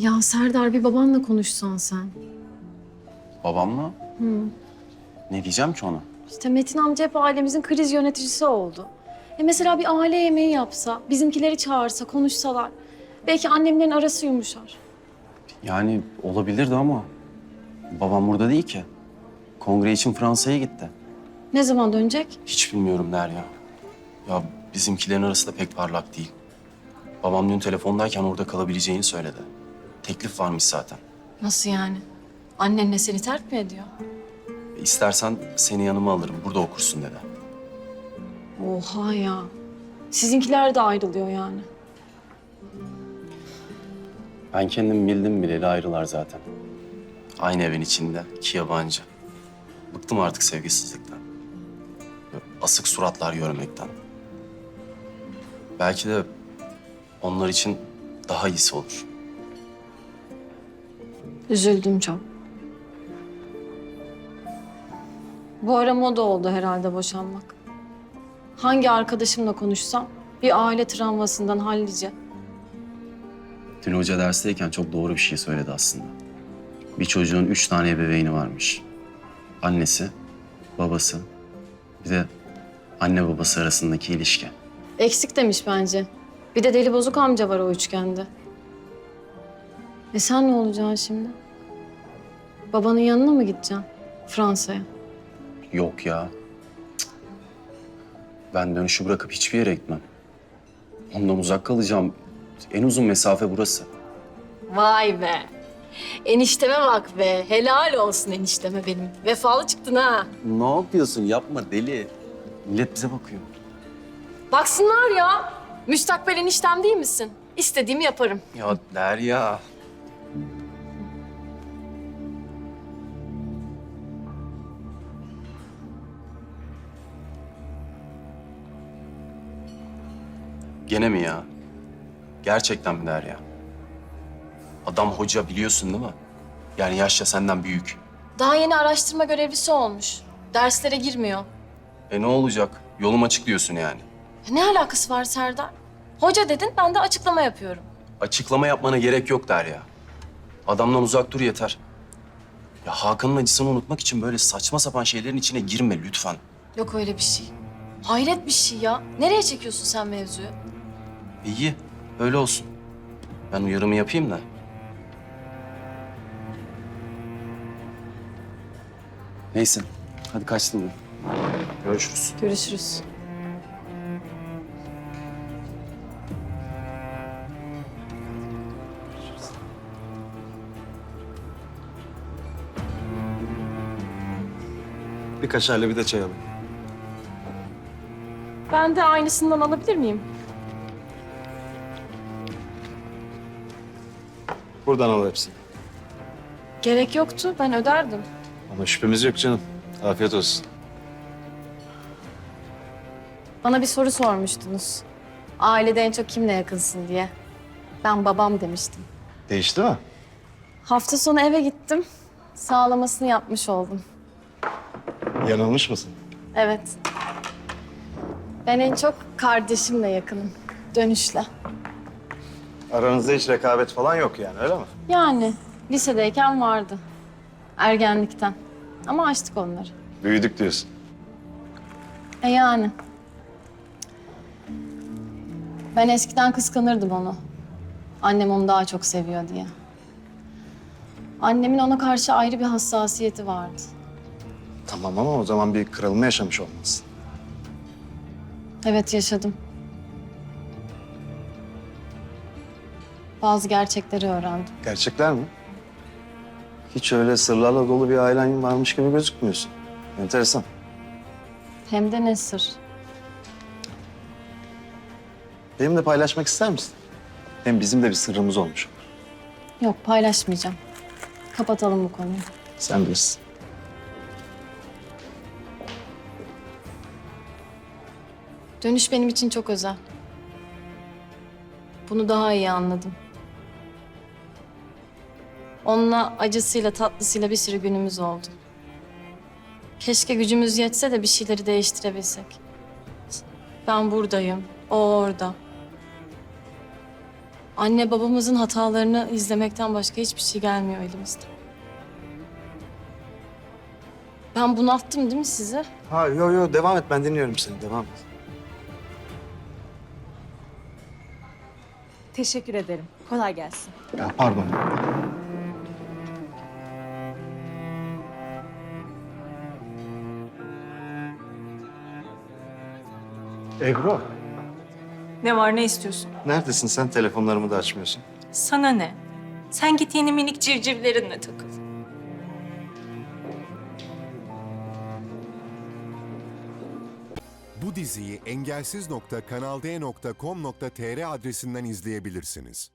Ya Serdar bir babanla konuşsan sen. Babamla? Ne diyeceğim ki ona? İşte Metin amca hep ailemizin kriz yöneticisi oldu. E mesela bir aile yemeği yapsa, bizimkileri çağırsa, konuşsalar. Belki annemlerin arası yumuşar. Yani olabilirdi ama babam burada değil ki. Kongre için Fransa'ya gitti. Ne zaman dönecek? Hiç bilmiyorum Derya. Ya bizimkilerin arası da pek parlak değil. Babam dün telefondayken orada kalabileceğini söyledi. Teklif varmış zaten. Nasıl yani? Annenle seni terk mi ediyor? E, İstersen seni yanıma alırım, burada okursun dedi. Oha ya. Sizinkiler de ayrılıyor yani. Ben kendim bildim bileli ayrılar zaten. Aynı evin içinde, iki yabancı. Bıktım artık sevgisizlikten. Böyle Asık suratlar görmekten. Belki de onlar için daha iyisi olur. Üzüldüm çok. Bu ara moda oldu herhalde boşanmak. Hangi arkadaşımla konuşsam bir aile travmasından hallice. Dün hoca dersteyken çok doğru bir şey söyledi aslında. Bir çocuğun üç tane ebeveyni varmış. Annesi, babası, bir de anne babası arasındaki ilişki. Eksik demiş bence. Bir de deli bozuk amca var o üçgende. E sen ne olacaksın şimdi? Babanın yanına mı gideceksin? Fransa'ya. Yok ya. Cık. Ben dönüşü bırakıp hiçbir yere gitmem. Ondan uzak kalacağım. En uzun mesafe burası. Vay be. Enişteme bak be. Helal olsun enişteme benim. Vefalı çıktın ha. Ne yapıyorsun? Yapma deli. Millet bize bakıyor. Baksınlar ya. Müstakbel eniştem değil misin? İstediğimi yaparım. Ya Derya. Gene mi ya? Gerçekten mi Derya? Adam hoca biliyorsun değil mi? Yani yaşça senden büyük. Daha yeni araştırma görevlisi olmuş. Derslere girmiyor. E ne olacak? Yolum açık diyorsun yani. Ya Ne alakası var Serdar? Hoca dedin, ben de açıklama yapıyorum. Açıklama yapmana gerek yok Derya. Adamdan uzak dur yeter. Ya Hakan'ın acısını unutmak için böyle saçma sapan şeylerin içine girme lütfen. Yok öyle bir şey. Hayret bir şey ya. Nereye çekiyorsun sen mevzuyu? İyi, öyle olsun. Ben uyarımı yapayım da. Neyse, hadi kaçtım ben. Görüşürüz. Görüşürüz. Bir kaşarlı bir de çay alayım. Ben de aynısından alabilir miyim? Buradan al hepsini. Gerek yoktu, ben öderdim. Ama şüphemiz yok canım. Afiyet olsun. Bana bir soru sormuştunuz. Ailede en çok kimle yakınsın diye. Ben babam demiştim. Değişti mi? Hafta sonu eve gittim. Sağlamasını yapmış oldum. Yanılmış mısın? Evet. Ben en çok kardeşimle yakınım. Dönüşle. Aranızda hiç rekabet falan yok yani öyle mi? Yani lisedeyken vardı. Ergenlikten. Ama açtık onları. Büyüdük diyorsun. E yani. Ben eskiden kıskanırdım onu. Annem onu daha çok seviyor diye. Annemin ona karşı ayrı bir hassasiyeti vardı. Tamam ama o zaman bir kırılma yaşamış olmalısın. Evet yaşadım. Bazı gerçekleri öğrendim. Gerçekler mi? Hiç öyle sırlarla dolu bir ailen varmış gibi gözükmüyorsun. Enteresan. Hem de ne sır. Benimle paylaşmak ister misin? Hem bizim de bir sırrımız olmuş olur. Yok paylaşmayacağım. Kapatalım bu konuyu. Sen bilirsin. Dönüş benim için çok özel. Bunu daha iyi anladım. Onunla acısıyla tatlısıyla bir sürü günümüz oldu. Keşke gücümüz yetse de bir şeyleri değiştirebilsek. Ben buradayım, o orada. Anne babamızın hatalarını izlemekten başka hiçbir şey gelmiyor elimizden. Ben bunalttım değil mi sizi? Ha yo yo devam et ben dinliyorum seni devam et. Teşekkür ederim. Kolay gelsin. Ya pardon. Ebru, Ne var ne istiyorsun? neredesin sen? Telefonlarımı da açmıyorsun. Sana ne? Sen git yeni minik civcivlerinle takıl. Bu diziyi engelsiz.kanalde.com.tr adresinden izleyebilirsiniz.